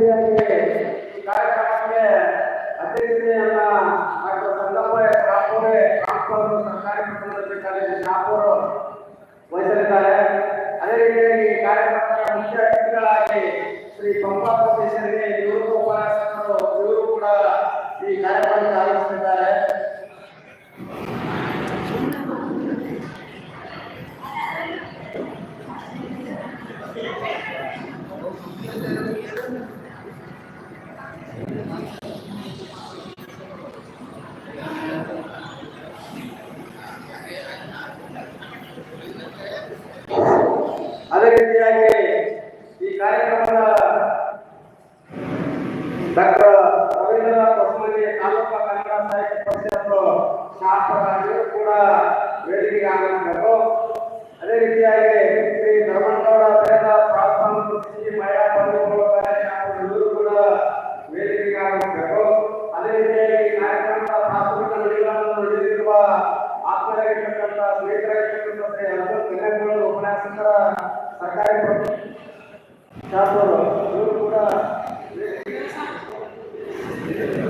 ಈ ಕಾರ್ಯಕ್ರಮಕ್ಕೆ ಅಧ್ಯಕ್ಷತೆಯನ್ನ ಡಾಕ್ಟರ್ ಸರ್ಕಾರಿ ಕಾಲೇಜು ಶಾಪುರ ವಹಿಸಲಿದ್ದಾರೆ ಅದೇ ರೀತಿಯಾಗಿ ಕಾರ್ಯಕ್ರಮದ ಮುಖ್ಯ ಅತಿಥಿಗಳಾಗಿ ಶ್ರೀ ಪಂಪಾ ಪ್ರೊಫೆಸರ್ಗೆ ನಿವೃತ್ತ ಉಪನ್ಯಾಸಕರು ಇವರು ಕೂಡ ಈ ಕಾರ್ಯಕ್ರಮಕ್ಕೆ ಆಗಮಿಸಿದ್ದಾರೆ ಅದೇ ರೀತಿಯಾಗಿ ಈ ಕಾರ್ಯಕ್ರಮದ ಡಾಕ್ಟರ್ ರವೀಂದ್ರನಾಥ್ ಹೊಸಮನಿ ತಾಲೂಕು ಕನ್ನಡ ಸಾಹಿತ್ಯ ಪರಿಷತ್ತು ಶಾಸಕರಾಗಿಯೂ ಕೂಡ ವೇದಿಕೆಗೆ ಆಗಮಿಸಬೇಕು ಅದೇ ರೀತಿಯಾಗಿ Señor.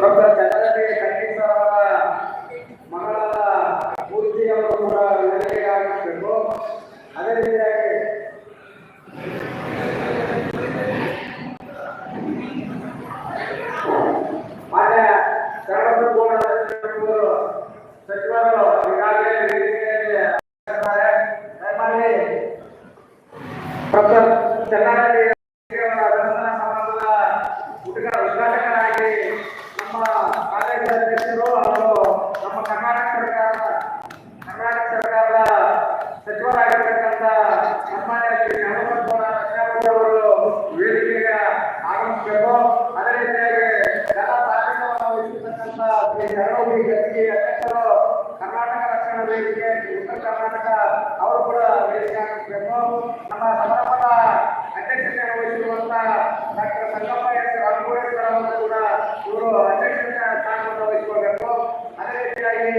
ಪ್ರೊಫೆಸರ್ ಸರ್ ಅವರ ಮಗಳಾದ ಆಗಮಿಸಬೇಕು ಅದೇ ರೀತಿಯಾಗಿ ಮಾನ್ಯ ಶರಣಬಸವಗೌಡ ಸಚಿವರು ಅಭಿನಂದನಾ ಸಮಾರಂಭದ ಉದ್ಘಾ ಉದ್ಘಾಟಕರಾಗಿ ನಮ್ಮ ಕಾಲೇಜಿನ ಅಧ್ಯಕ್ಷರು ಅವರು ನಮ್ಮ ಕರ್ನಾಟಕ ಸರ್ಕಾರ ಕರ್ನಾಟಕ ಸರ್ಕಾರದ ಸಚಿವರಾಗಿರ್ತಕ್ಕಂಥ ಸನ್ಮಾನ್ಯ ಶ್ರೀ ಶರಣಬಸವಗೌಡ ರಕ್ಷಾಪತಿ ಅವರು ವೇದಿಕೆಗೆ ಆಗಮಿಸಬೇಕು ಅದೇ ರೀತಿಯಾಗಿ ಜನ ತಾಲೂಕನ್ನು ವಹಿಸಿರ್ತಕ್ಕಂಥ ಶ್ರೀ ಶರಣೋಗಿ ಗದ್ದಿಗೆ ಅಧ್ಯಕ್ಷರು ಕರ್ನಾಟಕ ರಕ್ಷಣಾ ಉತ್ತರ ಕರ್ನಾಟಕ ಅವರು ಕೂಡ ವೇದಿಕೆ ಆಗಮಿಸಬೇಕು ನಮ್ಮ ಸಮಾರಂಭದ ಅಧ್ಯಕ್ಷತೆ ವಹಿಸಿರುವಂತಹ ಡಾಕ್ಟರ್ ಎಸ್ ರಾಮಗೌಡೇಶ್ವರ ಕೂಡ ಇವರು ಅಧ್ಯಕ್ಷತೆ ಸ್ಥಾನವನ್ನು ವಹಿಸಿಕೊಳ್ಬೇಕು ಅದೇ ರೀತಿಯಾಗಿ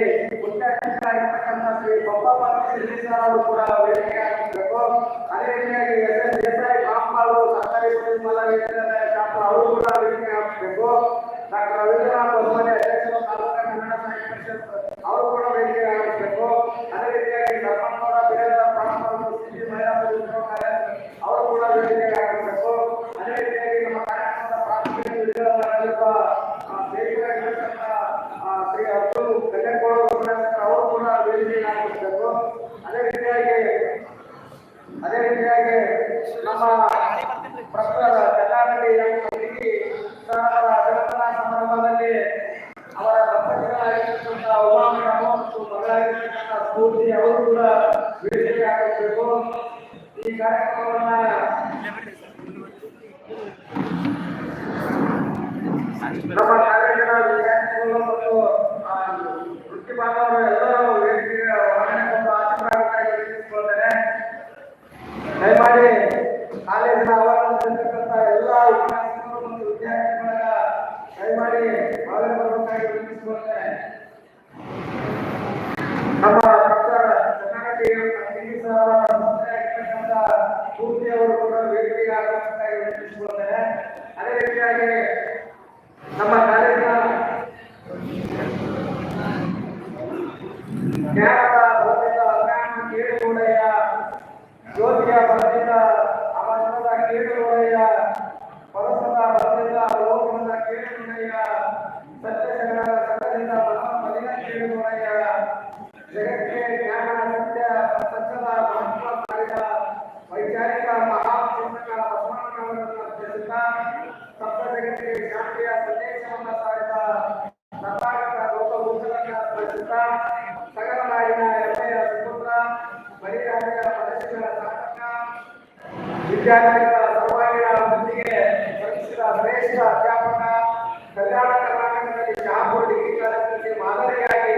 ಮುಖ್ಯ ಅತಿಥಿಗಳಾಗಿರ್ತಕ್ಕಂಥ ಶ್ರೀ ಬೊಬ್ಬಪ್ಪ ಅವರು ಕೂಡ ವೇದಿಕೆ ಆಗಮಿಸಬೇಕು ಅದೇ ರೀತಿಯಾಗಿ ಎಸ್ ಎಸ್ ದೇಸಾಯಿ ರಾಮ್ಪಾಲ್ ಸರ್ಕಾರಿ ಪೊಲೀಸ್ ಮಹಾವಿದ್ಯಾಲಯ ಶಾಸಕರು ಅವರು ಕೂಡ ವೇದಿಕೆ ಆಗಮಿಸಬೇಕು ಡಾಕ್ಟರ್ ರವೀಂದ್ರನಾಥ್ ಹೊಸಮನಿ ಅಧ್ಯಕ್ಷರು ತಾಲೂಕಾ ಕನ್ನಡ ಸಾಹಿತ್ಯ ಪರಿಷತ್ ಅವರು ಕೂಡ ವೇದಿಕೆ ಆಗಮಿಸಬೇಕು ಅದೇ ರೀತಿಯಾಗಿ ಧರ್ಮಣ್ಣವರ ಬೇರೆ ಪ್ರಾಣಪಾಲ ಸ್ಥಿತಿ ಮಹಿಳಾ ಬಂಧುಗಳು ಅವರು ಕೂಡ ವೇದಿಕೆಗೆ ಆಗಮಿಸಬೇಕು ಅದೇ ರೀತಿಯಾಗಿ ನಮ್ಮ ಕಾರ್ಯಕ್ರಮದ ಪ್ರಾಥಮಿಕ ವಿದ್ಯಾಲಯದಲ್ಲಿರುವ ಸ್ನೇಹಿತರಾಗಿರ್ತಕ್ಕಂಥ ಆ, ಶ್ರೀ ಅಬ್ದುಲ್ ಅವರು ಕೂಡ ವೇದಿಕೆಗೆ ಆಗಮಿಸಬೇಕು ಅದೇ ರೀತಿಯಾಗಿ ಅದೇ ರೀತಿಯಾಗಿ ನಮ್ಮ ಕಟಗಿ ಸರ್ ಸಮಾರಂಭದಲ್ಲಿ ವಿದ್ಯಾರ್ಥಿಗಳು ಮತ್ತು ಎಲ್ಲರೂ ವೇದಿಕೆಗೆ ವಾಹನ ಒಂದು ಆಶೀರ್ವಾದಕ್ಕಾಗಿ ದಯಮಾಡಿ ಉಪನ್ಯಾಸಕರು ಮತ್ತು ದಯಮಾಡಿ ನಮ್ಮ ಡಾಕ್ಟರ್ ಚನ್ನಾಗಿ ಸಂಸ್ಥೆಯಾಗಿರ್ತಕ್ಕಂಥ ಪೂರ್ತಿಯವರು ಕೂಡ ವೇದಿಕೆಗೆ ಆಗಬೇಕಾಗಿ ಅದೇ ರೀತಿಯಾಗಿ ನಮ್ಮ ಜಗಕ್ಕೆ ಜ್ಞಾನ ಸತ್ಯ ಸತ್ಯದ ಮಹತ್ವಕಾರ್ಯ ವೈಚಾರಿಕ ಮಹಾಪುರುಷ ಬಸವಣ್ಣನವರನ್ನು ತಿಳಿಸಿದ ಸಪ್ತ ಜಗತ್ತಿಗೆ ಶಾಂತಿಯ ಸಂದೇಶವನ್ನು ಸಾರಿದ ಕರ್ನಾಟಕ ಲೋಕಭೂಷಣನ ತಿಳಿಸಿದ ಸಗರ ನಾಡಿನ ಹೆಮ್ಮೆಯ ಸುಪುತ್ರ ಬರಿಗಾರಿಯ ಪ್ರದೇಶಗಳ ನಾಟಕ ವಿದ್ಯಾರ್ಥಿಗಳ ಶ್ರೇಷ್ಠ ಅಧ್ಯಾಪಕ ಕಲ್ಯಾಣ ಕರ್ನಾಟಕದಲ್ಲಿ ಶಾಪುರ ಡಿಗ್ರಿ ಮಾದರಿಯಾಗಿ